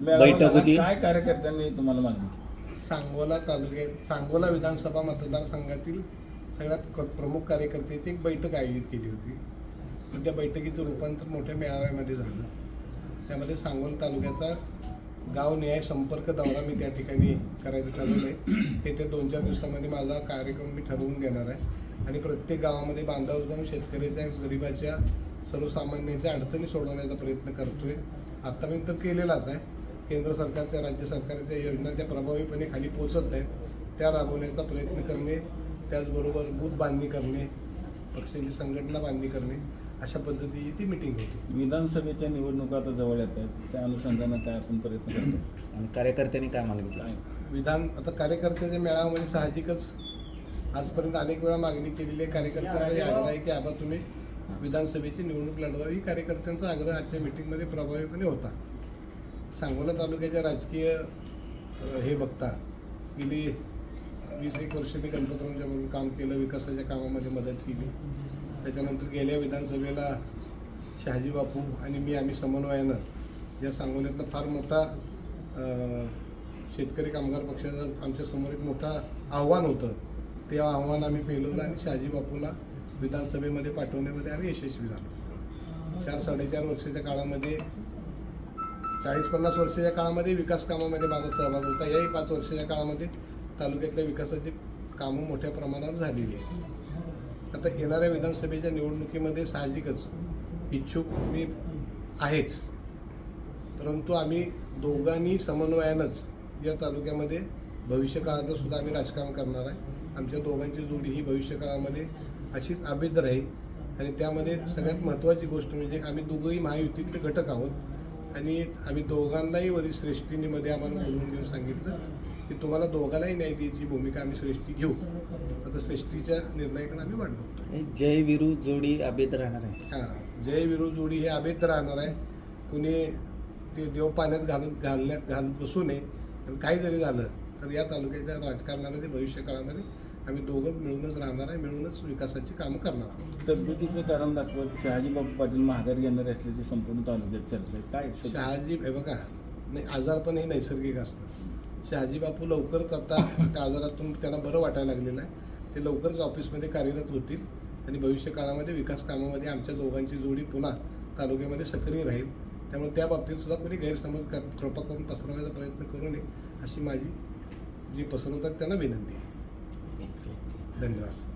बैठक. होती. काय कार्यकर्त्यांनी तुम्हाला मागणी सांगोला तालुक्यात सांगोला विधानसभा मतदारसंघातील सगळ्यात क- प्रमुख कार्यकर्त्याची एक बैठक आयोजित केली होती. त्या बैठकीचं रूपांतर मोठ्या मेळाव्यामध्ये झालं. त्यामध्ये सांगोला तालुक्याचा गाव न्याय संपर्क दौरा मी त्या ठिकाणी करायचं ठरवलं आहे येत्या दोन चार दिवसामध्ये माझा कार्यक्रम मी ठरवून देणार आहे. आणि प्रत्येक गावामध्ये बांधावर जाऊन शेतकऱ्याच्या गरिबाच्या सर्वसामान्यांच्या अडचणी सोडवण्याचा प्रयत्न करतोय. आता मी तर केलेलाच आहे. केंद्र सरकारच्या राज्य सरकारच्या योजना त्या प्रभावीपणे खाली पोचत आहेत. त्या राबवण्याचा प्रयत्न करणे त्याचबरोबर बूथ बांधणी करणे पक्षाची संघटना बांधणी करणे अशा पद्धतीची ती मिटिंग होती. विधानसभेच्या निवडणुका आता जवळ येत आहेत. त्या अनुषंगानं काय आपण प्रयत्न करतो? आणि कार्यकर्त्यांनी काय मागितलं विधान आता कार्यकर्त्याच्या मेळाव्यामध्ये साहजिकच आजपर्यंत अनेक वेळा मागणी केलेली आहे. कार्यकर्त्यांचा आग्रह आहे की आबा तुम्ही विधानसभेची निवडणूक लढवावी. ही कार्यकर्त्यांचा आग्रह आजच्या मिटिंगमध्ये प्रभावीपणे होता. सांगोला तालुक्याच्या राजकीय हे बघता गेली वीस एक वर्ष मी गणपतरावांच्या बरोबर काम केलं विकासाच्या कामामध्ये मदत केली. त्याच्यानंतर गेल्या विधानसभेला शहाजी बापू आणि मी आम्ही समन्वयानं या सांगोल्यातला फार मोठा शेतकरी कामगार पक्षाचं आमच्यासमोर एक मोठं आव्हान होतं. ते आव्हान आम्ही पेलवलं आणि शहाजी बापूला विधानसभेमध्ये पाठवण्यामध्ये आम्ही यशस्वी झालो. चार साडेचार वर्षाच्या काळामध्ये चाळीस पन्नास वर्षाच्या काळामध्ये विकास कामामध्ये माझा सहभाग होता. याही पाच वर्षाच्या काळामध्ये तालुक्यातल्या विकासाची कामं मोठ्या प्रमाणावर झालेली आहेत. आता येणाऱ्या विधानसभेच्या निवडणुकीमध्ये साहजिकच इच्छुक मी आहेच. परंतु आम्ही दोघांनी समन्वयानंच या तालुक्यामध्ये भविष्यकाळाचं सुद्धा आम्ही राजकारण करणार आहे. आमच्या दोघांची जोडी ही भविष्य काळामध्ये अशीच अभेद राहील. आणि त्यामध्ये सगळ्यात महत्त्वाची गोष्ट म्हणजे आम्ही दोघंही महायुतीतले घटक आहोत. आणि आम्ही दोघांनाही वरील श्रेष्ठीमध्ये आम्हाला बोलवून घेऊन सांगितलं की तुम्हाला दोघांनाही न्याय द्यायची भूमिका आम्ही श्रेष्ठी घेऊ. आता श्रेष्ठीच्या निर्णयाकडे आम्ही वाट बघतो जय विरू जोडी अभेद राहणार आहे. हां जय विरू जोडी हे अभेद राहणार आहे. कुणी ते देव पाण्यात घालून घालण्यात घालत बसू नये काही जरी झालं तर या तालुक्याच्या राजकारणामध्ये भविष्य काळामध्ये आम्ही दोघं मिळूनच राहणार आहे मिळूनच विकासाची कामं करणार आहोत. तब्येतीचं कारण दाखवत शहाजी बापू पाटील महागार घेणार असल्याची संपूर्ण तालुक्यात चर्चा आहे. काय? शहाजी हे बघा नाही आजारपण हे नैसर्गिक असतं शहाजी बापू लवकरच आता त्या आजारातून त्यांना बरं वाटायला लागलेलं आहे. ते लवकरच ऑफिसमध्ये कार्यरत होतील आणि भविष्य काळामध्ये विकास कामामध्ये आमच्या दोघांची जोडी पुन्हा तालुक्यामध्ये सक्रिय राहील. त्यामुळे त्या बाबतीत सुद्धा कोणी गैरसमज कर कृपा करून पसरवायचा प्रयत्न करू नये अशी माझी जी पसरवतात त्यांना विनंती आहे. ओके धन्यवाद